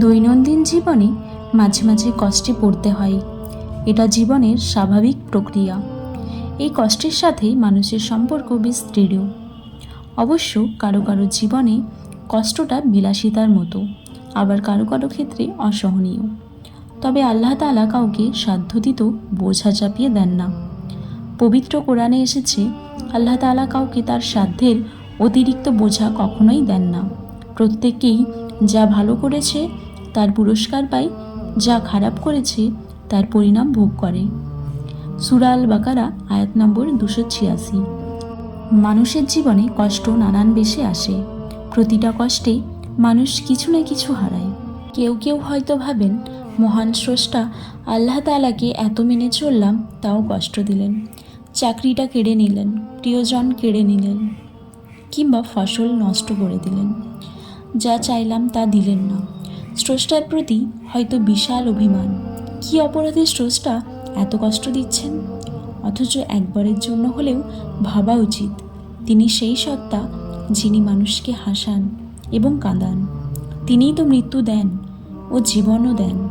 দৈনন্দিন জীবনে মাঝে মাঝে কষ্টে পড়তে হয়। এটা জীবনের স্বাভাবিক প্রক্রিয়া। এই কষ্টের সাথে মানুষের সম্পর্ক বেশ দৃঢ়। অবশ্য কারও কারও জীবনে কষ্টটা বিলাসিতার মতো, আবার কারও কারও ক্ষেত্রে অসহনীয়। তবে আল্লাহ তাআলা কাউকে সাধ্যতীত বোঝা চাপিয়ে দেন না। পবিত্র কোরআনে এসেছে, আল্লাহ তালা কাউকে তার সাধ্যের অতিরিক্ত বোঝা কখনোই দেন না। প্রত্যেককেই যা ভালো করেছে, তার পুরস্কার পায়, যা খারাপ করেছে, তার পরিণাম ভোগ করে। সুরাল বাকারা আয়াত নম্বর দুশো ছিয়াশি। মানুষের জীবনে কষ্ট নানান বেশে আসে। প্রতিটা কষ্টে মানুষ কিছু না কিছু হারায়। কেউ কেউ হয়তো ভাবেন, মহান স্রষ্টা আল্লাহ তালাকে এত মেনে চললাম, তাও কষ্ট দিলেন। চাকরিটা কেড়ে নিলেন, প্রিয়জন কেড়ে নিলেন, কিংবা ফসল নষ্ট করে দিলেন। যা চাইলাম তা দিলেন না। স্রষ্টার প্রতি হয়তো বিশাল অভিমান। কি অপরাধে স্রষ্টা এত কষ্ট দিচ্ছেন? অথচ একবারের জন্য হলেও ভাবা উচিত। তিনি সেই সত্তা যিনি মানুষকে হাসান এবং কাঁদান। তিনিই তো মৃত্যু দেন ও জীবনও দেন।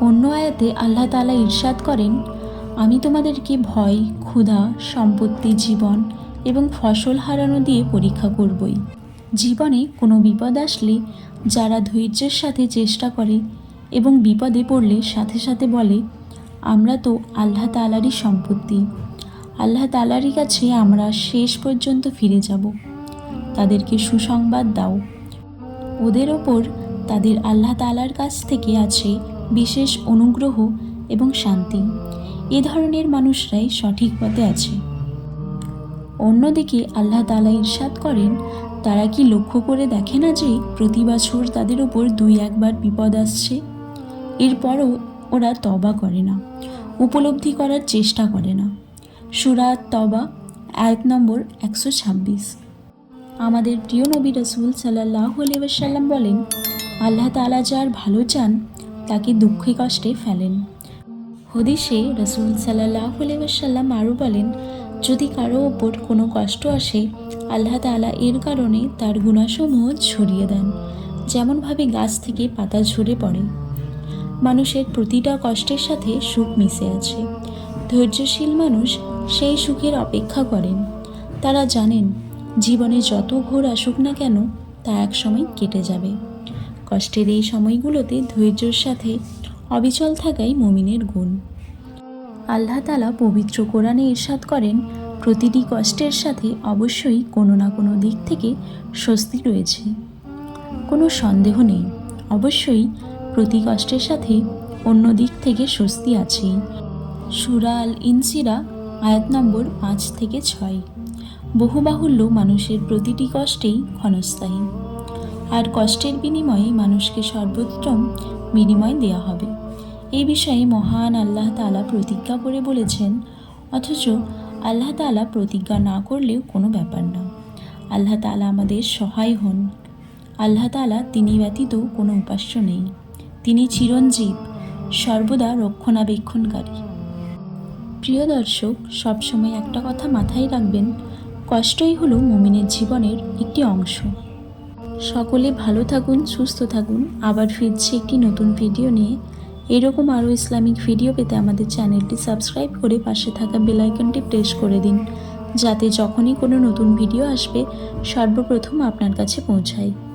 অন্য আয়াতে আল্লাহ তাআলা ইরশাদ করেন, আমি তোমাদেরকে ভয়, ক্ষুধা, সম্পত্তি, জীবন এবং ফসল হারানো দিয়ে পরীক্ষা করবই। জীবনে কোনো বিপদ আসলে যারা ধৈর্যের সাথে চেষ্টা করে এবং বিপদে পড়লে সাথে সাথে বলে, আমরা তো আল্লাহ তালারই সম্পত্তি। আল্লাহ তালারই কাছে আমরা শেষ পর্যন্ত ফিরে যাব। তাদেরকে সুসংবাদ দাও। ওদের ওপর তাদের আল্লাহ তালার কাছ থেকে আছে বিশেষ অনুগ্রহ এবং শান্তি। এ ধরনের মানুষরাই সঠিক পথে আছে। অন্যদিকে আল্লাহ তালা ইরশাদ করেন তারা কি লক্ষ্য করে দেখে না যে প্রতি বছর তাদের ওপর দুই একবার বিপদ আসছে? এরপরও ওরা তবা করে না, উপলব্ধি করার চেষ্টা করে না। সুরা তবা আয়াত নম্বর একশো ছাব্বিশ। আমাদের প্রিয় নবী রসুল সাল্লাহ সাল্লাম বলেন, আল্লাহ তালা যার ভালো চান, তাকে দুঃখে কষ্টে ফেলেন। হদিসে রসুল সাল্লাহ সাল্লাম আরও বলেন যদি কারও ওপর কোনো কষ্ট আসে, আল্লাহ তাআলা এর কারণে তার গুণাসমূহ ছড়িয়ে দেন, যেমনভাবে গাছ থেকে পাতা ঝরে পড়ে। মানুষের প্রতিটা কষ্টের সাথে সুখ মিশে আছে। ধৈর্যশীল মানুষ সেই সুখের অপেক্ষা করেন। তারা জানেন, জীবনে যত ঘোর আসুক না কেন, তা এক সময় কেটে যাবে। কষ্টের এই সময়গুলোতে ধৈর্যের সাথে অবিচল থাকাই মমিনের গুণ। আল্লাহ তালা পবিত্র কোরআনে ইরশাদ করেন, প্রতিটি কষ্টের সাথে অবশ্যই কোনো না কোনো দিক থেকে স্বস্তি রয়েছে। কোনো সন্দেহ নেই, অবশ্যই প্রতি কষ্টের সাথে অন্য দিক থেকে স্বস্তি আছে। সুরা আল ইনসিরা আয়াত নম্বর পাঁচ থেকে ছয়। বহুবাহুল্য মানুষের প্রতিটি কষ্টেই ক্ষণস্থায়ী। আর কষ্টের বিনিময়ে মানুষকে সর্বোত্তম বিনিময় দেয়া হবে। এই বিষয়ে মহান আল্লাহ তালা প্রতিজ্ঞা করে বলেছেন, অথচ আল্লাহ তালা প্রতিজ্ঞা না করলেও কোনো ব্যাপার না। আল্লাহ তালা আমাদের সহায় হন। আল্লাহ তালা তিনি ব্যতীত কোনো উপাস্য নেই। তিনি চিরঞ্জীব, সর্বদা রক্ষণাবেক্ষণকারী। প্রিয় দর্শক, সবসময় একটা কথা মাথায় রাখবেন, কষ্টই হলো মুমিনের জীবনের একটি অংশ। সকলে ভালো থাকুন, সুস্থ থাকুন। আবার ফিরছি একটি নতুন ভিডিও নিয়ে। এরকম আরও ইসলামিক ভিডিও পেতে আমাদের চ্যানেলটি সাবস্ক্রাইব করে পাশে থাকা বেলাইকনটি প্রেস করে দিন, যাতে যখনই কোনো নতুন ভিডিও আসবে, সর্বপ্রথম আপনার কাছে পৌঁছায়।